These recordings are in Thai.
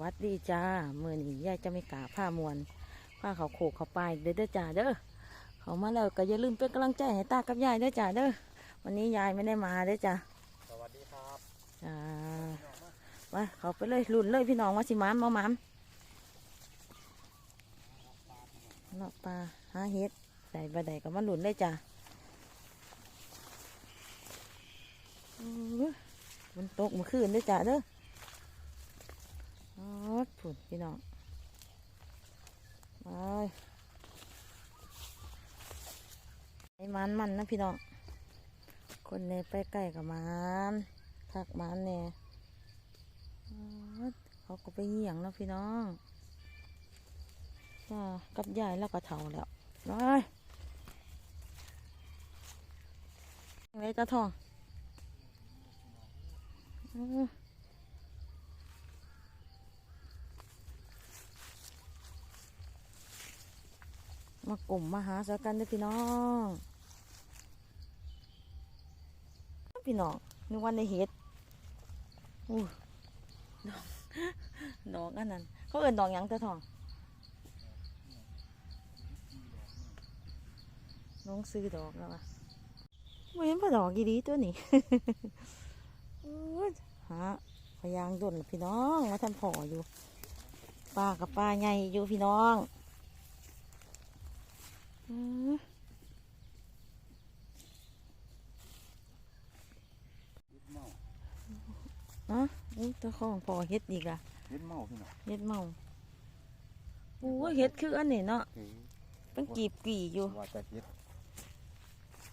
วัสดีจ้าเมื่อนี้ยายจะไม่กล้าผ้ามวนผ้าเขาโขกเขาไปเด้อเด้อจ้าเด้อเขามาแล้วก็อย่าลืมเป็นกำลังใจให้ตากับยายเด้อจ้าเด้อวันนี้ยายไม่ได้มาเด้อจ้าสวัสดีครับจ้ามาเขาไปเลยลุ่นเลยพี่น้องว่าสิหมามมาหมามเลาะปลาหาเห็ดใส่บะไดก็มาหลุนเลยจ้าอื้อฝนตกเมื่อคืนเด้อจ้าเด้อ อ๋อผุนพี่น้องไปไอ้มันมันนะพี่น้อง คนเนไปใกล้กับมันทักมันแน่อ๋อเขาก็ไปเหี่ยงนะพี่น้องกับยายแล้วก็เท่าแล้วไปยังไงตาทอง มากลุ่มมาหาสักกันด้อพี่น้อง พี่น้องนึกว่าในเห็ดอู้ดอกดอกอันนั้น เขาเอินดอกหยังตาทองน้องซื้อดอกแล้ววะไม่เห็นพอดอกกี่ดีตัวนี้อู้ยหาพยางดนพี่น้องมาทำพออยู่ปลากับปลาใหญ่อยู่พี่น้อง อื้อเฮ็ดเมาอะอู้ตะของพอเฮ็ดอีกอะเฮ็ดเมาพี่น้องเฮ็ดเมาปูเฮ็ดคืออันนี้เนาะเฮ้ยเป็นกีบกี่อยู่ว่าจะเฮ็ด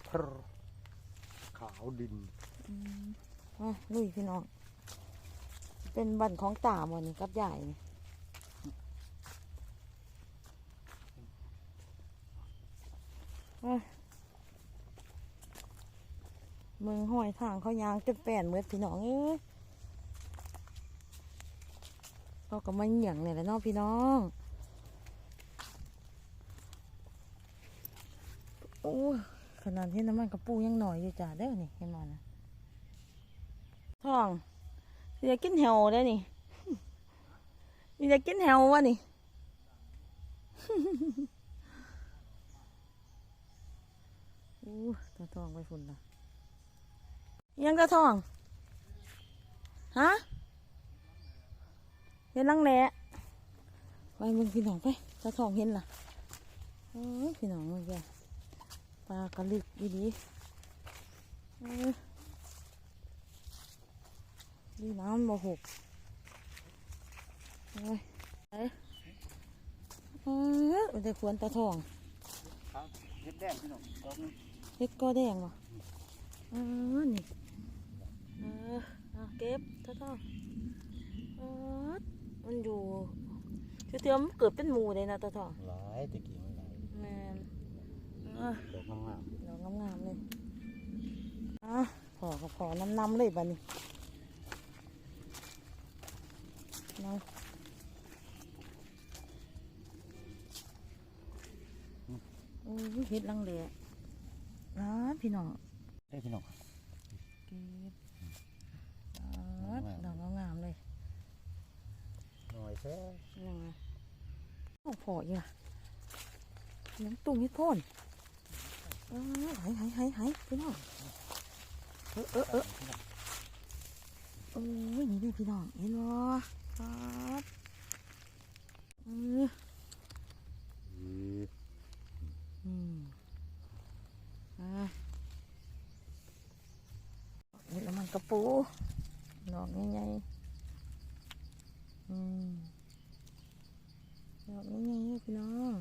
พรขาวดินอะลุยพี่น้อง เป็นบันของตาหมดนี่กับใหญ่นี่อะเมืองห้อยทางเขายางจนแปนเมือพี่น้องเอ้ยเขาก็มาเหยียงเนี่ยแหละเนาะพี่น้องโอ้ขนาดที่น้ำมันกระปูยังหน่อยอยู่จ้าเด้อนี่เห็นมันนะท้องอยากกินแหวได้นี่อยากกินแหววะนี่ อู้ตาทองไปฝุ่นละยังตาทอง ฮะเห็นลังแหละไปมึงพี่น้องไปตาทองเห็นล่ะโอ้พี่น้องมึงแกปลากระลึกดีดีเอ้ยดีน้ำบ่หกเอ้ยเอ้ยเอ้ยมันจะควรตาทองครับเฮ็ดแดงพี่น้องดอกนึง เฮ็ดก็แดงบ่เออนี่เออเอาเก็บตาทองเออมันอยู่เทียมนเกิดเป็นหมูเลยนะตาทองหลายตะกี้มันหลายแม่นเออดอกงามดอกงามๆเลยอะพอก็พอน้ำๆเลยบัดนี้น้องโอ้ยเห็ดลังเล นะพี่น้องๆได้พี่น้องเก็บอ่าดอกงามๆเลยหน่อยแท้ยังไงโอ้พออยู่อะน้ำตุ่มเห็ดโพ่นเออหายหายหายหายพี่น้องเออเออเออโอ้ยนี่เลยพี่น้องเห็นบ่ครับเออ อือ อืมอ่าเห็นแล้วมันกระ ปูดอกใหญ่ๆอืมดอกใหญ่ๆพี่น้อง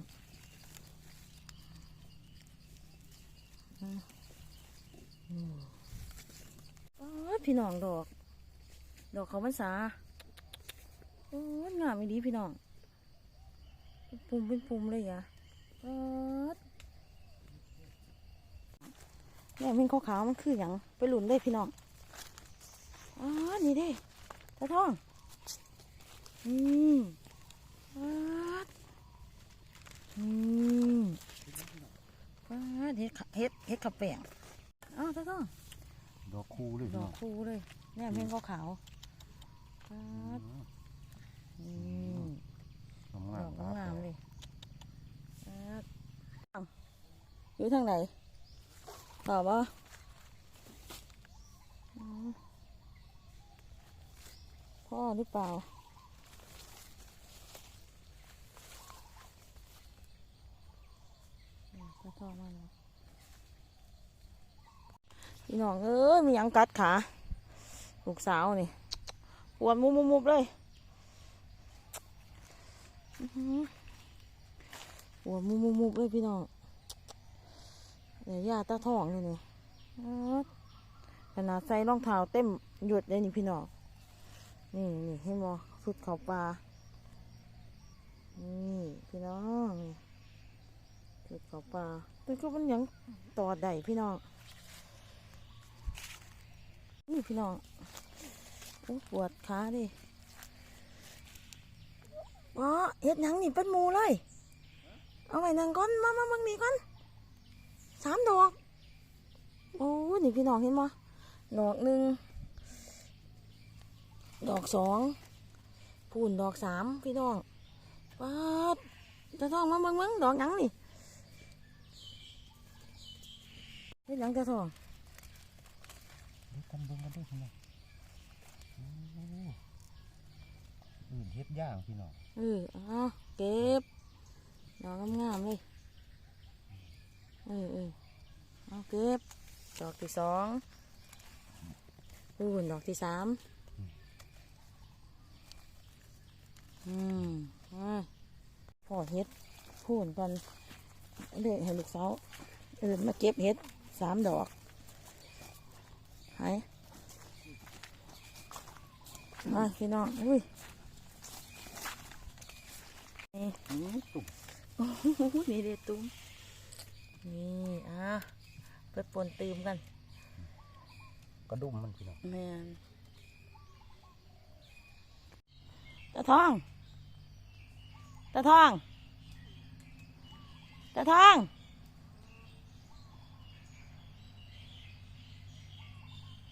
อ๋อพี่น้องดอก ดอกเขาพรรษาโอ้ยงามดีพี่น้องปุ่มเป็นปุ่มเลยอะเนี่ยมันขาวๆมันคืออย่างไปหลุนเลยพี่น้อง อ๋อ นี่ดิตาทอง อืมว้าอืมว้าเห็ดเห็ดเห็ดขับแปงอ๋อตาทอง ดอกคูเลยดอกคูเลย เนี่ยมันก็ขาวว้าอืมดอกงามเลยอยู่ทางไหนตอบว่า หรือเปล่าอืมพ่อพ่อมาแล้วพี่น้องเอ้ยมียังกัดขาลูกสาวนี่ปวดมุบมุบมุบเลยหือปวดมุบมุบมุบเลยพี่น้องเดี๋ยวยาตาทองเลยนี่ขนาดใส่รองเท้าเต็มหยุดเลยนี่พี่น้อง นี่นี่เห็นบ่สุดเขาปลา นี่พี่น้องนี่สุดเขาปลาแต่ก็มันยังต่อได้พี่น้อง นี่พี่น้องโอ้ปวดขาดิอ๋อเฮ็ดหยังนี่เป็นหมูเลย เอาไว้นังก่อนมามามึงนี่ก่อนสามดอก โอ้ นี่พี่น้องเห็นบ่ดอกหนึ่ง ดอกสองพูนดอกสามพี่น้องปัดจะท้องมาเบิ่งเบิ่งดอกหยังนี่เฮ็ดหยังจะท้องดูกันเบิ่งกันด้วยพี่น้องโอ้อื่นเฮ็ดย่างพี่น้องเออเอาเก็บดอกงามๆเลยเออเออเอาเก็บดอกที่สองพูนดอกที่สาม อืมอ่าพอเฮ็ดพูนก่อนเลยให้ลูกสาวเออมาเก็บเฮ็ดสามดอกหายมาพี่น้องอุ้ยนี่อือตุ่มโอ้โหนี่เด็ดตุ้มนี่อะเพื่อปนตืมกันกระดุมมันพี่น้องแมนตาทอง ตาทองตาทอง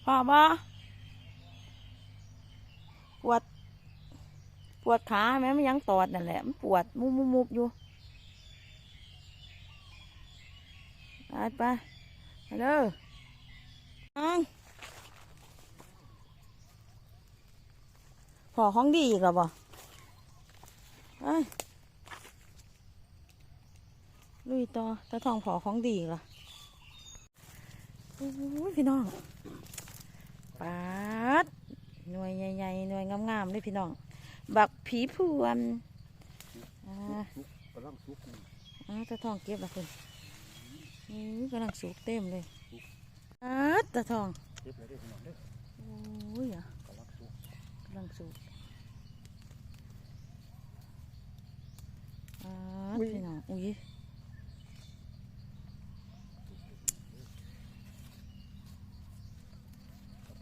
พอบ่ปวด ปวดขาไหมมันยังตอดนั่นแหละ มันปวดมุบมุบมุบอยู่ไปไปไปเลยอังพอของดีอีกแล้วบ่ไปลุย ต่อตาทองพอของดีอีกและโอ้ยพี่น้องปาดหน่วยใหญ่ๆหน่วยงามๆเลยพี่น้อง บักผีพวนอ่าซุกกำลังซุกนี่อ่าตาทองเก็บละคุณนี่กำลังสุกเต็มเลยอ่าตาทองเฮ็ดเลยเด้อพี่น้องเด้อโอ้ยอะกำลังซุกกำลังสุกอ่าพี่น้องอุ้ย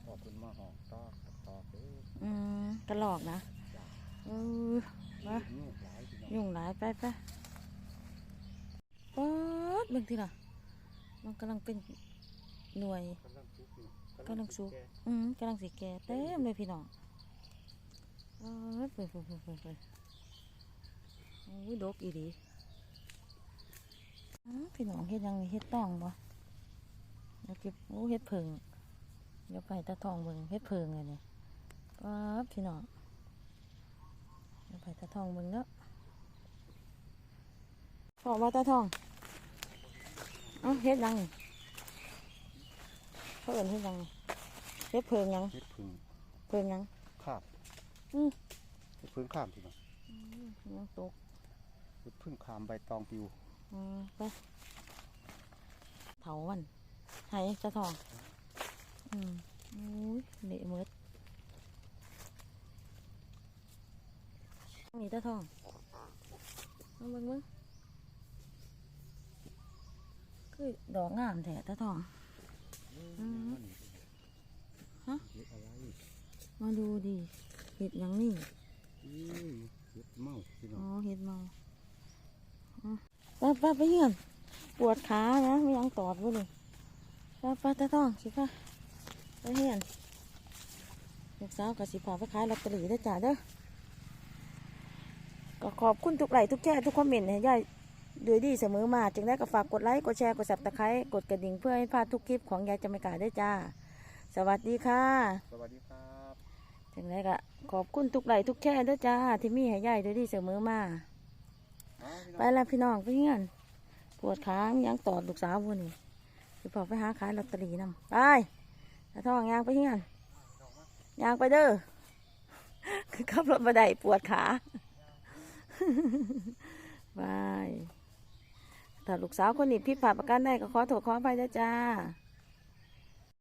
พอเพิ่นมา ห้องตอกตอกเด้ออืมกระหลอกนะเออมายุ่งหลายพี่น้องยุ่งหลายไปไปป๊ดเบิ่งทีละมันกำลังเป็นหน่วย กำลังซุกพี่น้องกำลังซุก แอืมกำลังสีแก่เต็มเลยพี่น้องเออเปิดเปิดเปิดเปิดเปิดโอ้ยดกอีดีอืมพี่น้องเฮ็ดยังนี่เฮ็ดต้องบ่เดี๋ยวเก็บโอ้เฮ็ดเพิงเดี๋ยวไปตาทองเบิ่งเฮ็ดเพิงเลยนี่ป๊าบพี่น้องเดี๋ยวไปตาทองเบิ่งเนาะพอว่าตาทองเอ้าเฮ็ดยังนี่เขาเอิ้นเฮ็ดยังนี่เฮ็ดเพิงยังเฮ็ดพึ่งเพิงยังข้ามอืมเฮ็ดพึ่งข้ามพี่น้องยังตกเฮ็ดพึ่งข้ามใบตองปิวอืมไปเถาวันหายจะทอง อืมอุ้ยเละหมดนี่ตาทองเอาเบิ่งเบิ่งคือดอกงามแท้ตาทองอืมฮะเฮ็ดอะไรมาดูดิเห็ดหยังนี่อื้อเฮ็ดเมาพี่น้อ๋อองเห็ดเมาอ๋อไปไปไปเยือนปวดขานะไม่ยังตอดบ่เลยไปไปตาทองสิค่ะ ไปเยือนลูกสาวกับสิพาไปขายลอตเตอรี่ได้จ้าเด้อก็ขอบคุณทุกไลค์ทุกแชร์ทุกคอมเมนต์ให้ยายโดยดีเสมอมา จึงได้ก็ฝากกดไลค์กดแชร์กดสับตะไคร้กดกระดิ่งเพื่อให้พลาดทุกคลิปของยายจำไม่กาได้จ้า สวัสดีค่ะ สวัสดีครับจึงได้ก็ขอบคุณทุกไลค์ทุกแชร์ด้วยจ้า ที่มีให้ยายโดยดีเสมอมา เอาพี่น้อง ไปแล้วพี่น้องเงี้ยนปวดขายังตอดลูกสาวพวกนี้สิพอไปหาขายลอตเตอรี่นำไป ตาทองยางไปเงี้ยนยางไปเด้อขับรถมาได้ปวดขาบายถ้าลูกสาวคนนี้พิดพลาดประกันได้ก็ขอโทษขออภัยด้วยจ้า